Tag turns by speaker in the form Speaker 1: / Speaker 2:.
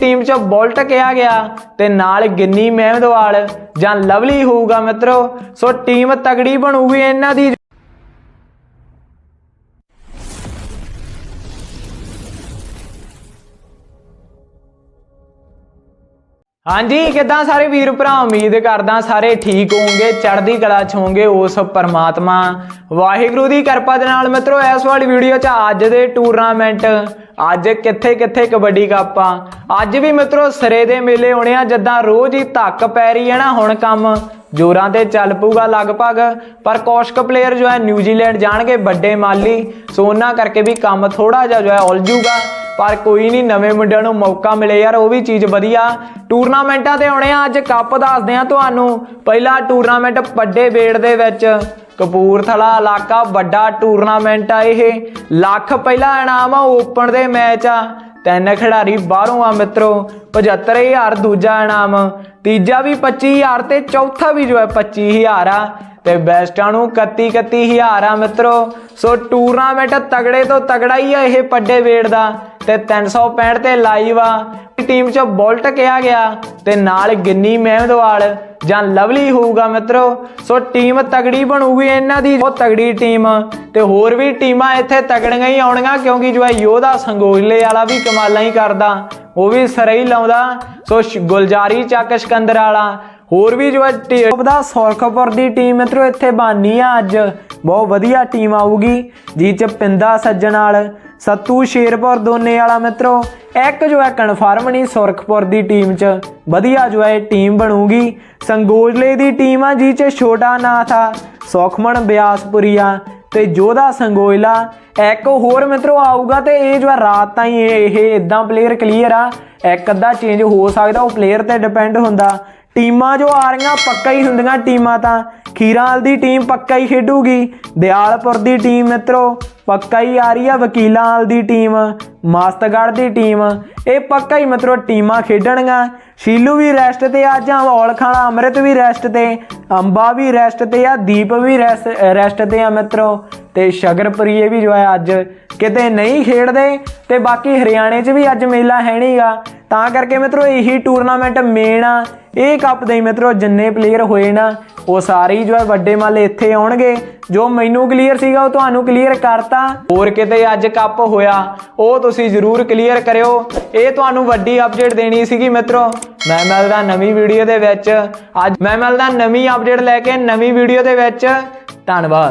Speaker 1: Team 'ਚ bolt ਕਿਹਾ ਗਿਆ ਤੇ ਨਾਲ ਗਿੰਨੀ ਮਹਿਮਦਵਾਲ ਜਾਂ ਲਵਲੀ ਹੋਊਗਾ ਮਿੱਤਰੋ। ਸੋ ਟੀਮ ਤਗੜੀ ਬਣੂਗੀ ਇਹਨਾਂ ਦੀ। ਹਾਂਜੀ, ਕਿੱਦਾਂ ਸਾਰੇ ਵੀਰ ਭਰਾ? ਉਮੀਦ ਕਰਦਾ ਸਾਰੇ ਠੀਕ ਹੋਵੋਗੇ, ਚੜ੍ਹਦੀ ਕਲਾ ਚ ਹੋਵੋਗੇ, ਉਸ ਪਰਮਾਤਮਾ। ਵਾਹਿਗੁਰੂ ਦੀ ਕਿਰਪਾ ਦੇ ਨਾਲ ਮਿੱਤਰੋ, ਇਸ ਵਾਲੀ ਵੀਡੀਓ ਚ ਅੱਜ ਦੇ ਟੂਰਨਾਮੈਂਟ ਅੱਜ ਕਿੱਥੇ ਕਿੱਥੇ ਕਬੱਡੀ ਕੱਪ ਆ। ਅੱਜ ਵੀ ਮਿੱਤਰੋ, ਸਿਰੇ ਦੇ ਮੇਲੇ ਹੋਣੇ ਆ, ਜਿੱਦਾਂ ਰੋਜ਼ ਹੀ ਧੱਕ ਪੈ ਰਹੀ ਹੈ ਨਾ, ਹੁਣ ਕੰਮ ਜੋਰਾਂ ਤੇ ਚੱਲ ਪਊਗਾ ਲਗਭਗ। ਪਰ ਕੌਸ਼ਕ ਪਲੇਅਰ ਜੋ ਹੈ, ਨਿਊਜ਼ੀਲੈਂਡ ਜਾਣਗੇ, ਵੱਡੇ ਮਾਲੀ। ਸੋ ਉਹਨਾਂ ਕਰਕੇ ਵੀ ਕੰਮ ਥੋੜਾ ਜਿਹਾ ਜੋ ਹੈ, ਉਲਝੂਗਾ। ਪਰ ਕੋਈ ਨਹੀਂ, ਨਵੇਂ ਮੁੰਡਿਆਂ ਨੂੰ ਮੌਕਾ ਮਿਲੇ ਯਾਰ, ਉਹ ਵੀ ਚੀਜ਼ ਵਧੀਆ। ਟੂਰਨਾਮੈਂਟਾਂ ਤੇ ਆਉਣੇ ਆ, ਅੱਜ ਕੱਪ ਦੱਸਦੇ ਆ ਤੁਹਾਨੂੰ। ਪਹਿਲਾ ਟੂਰਨਾਮੈਂਟ ਵੱਡੇ ਬੇੜ ਦੇ ਵਿੱਚ। ਕਪੂਰਥਲਾ ਇਲਾਕਾ ਵੱਡਾ ਟੂਰਨਾਮੈਂਟ ਆ ਇਹ। ਲੱਖ ਪਹਿਲਾ ਇਨਾਮ ਆ ਓਪਨ ਦੇ ਮੈਚ ਆ। ਤਿੰਨ ਖਿਡਾਰੀ ਬਾਹਰੋਂ ਆ ਮਿੱਤਰੋ 75000 ਦੂਜਾ ਇਨਾਮ। ਤੀਜਾ ਵੀ 25000 ਤੇ ਚੌਥਾ ਵੀ ਜੋ ਹੈ 25000 ਆ। ਤੇ ਬੈਸਟਾਂ ਨੂੰ 31 31000 ਆ ਮਿੱਤਰੋ। ਸੋ ਟੂਰਨਾਮੈਂਟ ਤਗੜੇ ਤੋਂ ਤਗੜਾ ਹੀ ਆ ਇਹ ਪੱਡੇ ਵੇੜ ਦਾ। ਤੇ 365 ਤੇ ਲਾਈਵ ਆ। ਟੀਮ 'ਚ ਬੁਲਟ ਕਿਹਾ ਗਿਆ ਤੇ ਨਾਲ ਗਿੰਨੀ ਮਹਿਮਦਵਾਲ ਜਾਂ ਲਵਲੀ ਹੋਊਗਾ ਮਿੱਤਰੋ। ਸੋ ਟੀਮ ਤਗੜੀ ਬਣੂਗੀ ਇਹਨਾਂ ਦੀ, ਬਹੁਤ ਤਗੜੀ ਟੀਮ। ਤੇ ਹੋਰ ਵੀ ਟੀਮਾਂ ਇੱਥੇ ਤਗੜੀਆਂ ਹੀ ਆਉਣਗੀਆਂ ਕਿਉਂਕਿ ਜੋ ਹੈ ਯੋਧਾ ਸੰਗੋਲੇ ਵਾਲਾ ਵੀ ਕਮਾਲਾਂ ਹੀ ਕਰਦਾ। ਉਹ ਵੀ ਸਰੇ ਲਾਉਂਦਾ। ਸੋ ਗੁਲਜ਼ਾਰੀ ਚੱਕ ਸਿਕੰਦਰ ਵਾਲਾ। ਹੋਰ ਵੀ ਜੋ ਹੈ ਟੀਮ ਦਾ ਸੁਰਖਪੁਰ ਦੀ ਟੀਮ ਮਿੱਤਰੋ ਇੱਥੇ ਬਾਨੀ ਆ ਅੱਜ। ਬਹੁਤ ਵਧੀਆ ਟੀਮ ਆਊਗੀ। ਜੀ ਚ ਪਿੰਦਾ ਸੱਜਣ ਵਾਲ ਸੱਤੂ ਸ਼ੇਰਪੁਰ ਦੋਨੇ ਵਾਲਾ ਮਿੱਤਰੋ, ਇੱਕ ਜੋ ਹੈ ਕਨਫਰਮ ਨਹੀਂ ਸੁਰਖਪੁਰ ਦੀ ਟੀਮ ਚ, ਵਧੀਆ ਜੋ ਹੈ ਟੀਮ ਬਣੂਗੀ। ਸੰਗੋਜਲੇ ਦੀ ਟੀਮ ਆ ਜੀ ਚ ਛੋਟਾ ਨਾਥ ਆ ਸੁਖਮਨ ਬਿਆਸਪੁਰੀਆ ਤੇ ਜੋਧਾ ਸੰਗੋਇਲਾ ਇੱਕ ਹੋਰ ਮਿੱਤਰੋ ਆਊਗਾ ਤੇ ਇਹ ਜੋ ਹੈ ਰਾਤ ਤਾਈਂ ਇਹ ਇਹ ਇਦਾਂ ਪਲੇਅਰ ਕਲੀਅਰ ਆ। ਇੱਕ ਅੱਧਾ ਚੇਂਜ ਹੋ ਸਕਦਾ, ਉਹ ਪਲੇਅਰ ਤੇ ਡਿਪੈਂਡ ਹੁੰਦਾ। ਟੀਮਾਂ ਜੋ ਆ ਰਹੀਆਂ, ਪੱਕਾ ਹੀ ਹੁੰਦੀਆਂ ਟੀਮਾਂ ਤਾਂ। ਖੀਰਾਲ ਦੀ ਟੀਮ ਪੱਕਾ ਹੀ ਖੇਡੂਗੀ। ਦਿਆਲਪੁਰ ਦੀ ਟੀਮ ਮਿੱਤਰੋ ਪੱਕਾ ਹੀ ਆ ਰਹੀ ਆ ਵਕੀਲਾਂ ਵਾਲ ਦੀ ਟੀਮ, ਮਸਤਗੜ੍ਹ ਦੀ ਟੀਮ। ਇਹ ਪੱਕਾ ਹੀ ਮਿੱਤਰੋ ਟੀਮਾਂ ਖੇਡਣਗੀਆਂ। ਸ਼ੀਲੂ ਵੀ ਰੈਸਟ ਤੇ ਆ, ਜਾਂ ਔਲਖਾਣਾ ਅੰਮ੍ਰਿਤ ਵੀ ਰੈਸਟ ਤੇ, ਅੰਬਾ ਵੀ ਰੈਸਟ ਤੇ ਆ, ਦੀਪ ਵੀ ਰੈਸਟ ਤੇ ਆ ਮਿੱਤਰੋ। ਤੇ ਸ਼ਗਰਪੁਰੀਏ ਵੀ ਜੋ ਹੈ ਅੱਜ ਕਿਤੇ ਨਹੀਂ ਖੇਡਦੇ, ਤੇ ਬਾਕੀ ਹਰਿਆਣੇ 'ਚ ਵੀ ਅੱਜ ਮੇਲਾ ਹੈ ਨਹੀਂਗਾ ਤਾਂ ਕਰਕੇ ਮਿੱਤਰੋ ਇਹੀ ਟੂਰਨਾਮੈਂਟ ਮੇਨ ਆ। ਇਹ ਕੱਪ ਦੇ ਹੀ ਮਿੱਤਰੋ ਜਿੰਨੇ ਪਲੇਅਰ ਹੋਏ ਨਾ ਉਹ ਸਾਰੇ ਹੀ ਜੋ ਹੈ ਵੱਡੇ ਮੱਲ ਇੱਥੇ ਆਉਣਗੇ। ਜੋ ਮੈਨੂੰ ਕਲੀਅਰ ਸੀਗਾ, ਉਹ ਤੁਹਾਨੂੰ ਕਲੀਅਰ ਕਰਤਾ। ਹੋਰ ਕਿਤੇ ਅੱਜ ਕੱਪ ਹੋਇਆ, ਉਹ ਤੁਸੀਂ ਜ਼ਰੂਰ ਕਲੀਅਰ ਕਰਿਓ। ਇਹ ਤੁਹਾਨੂੰ ਵੱਡੀ ਅਪਡੇਟ ਦੇਣੀ ਸੀਗੀ ਮਿੱਤਰੋ। ਮੈਂ ਮਿਲਦਾ ਨਵੀਂ ਵੀਡੀਓ ਦੇ ਵਿੱਚ। ਅੱਜ ਮੈਂ ਮਿਲਦਾ ਨਵੀਂ ਅਪਡੇਟ ਲੈ ਕੇ ਨਵੀਂ ਵੀਡੀਓ ਦੇ ਵਿੱਚ। ਧੰਨਵਾਦ।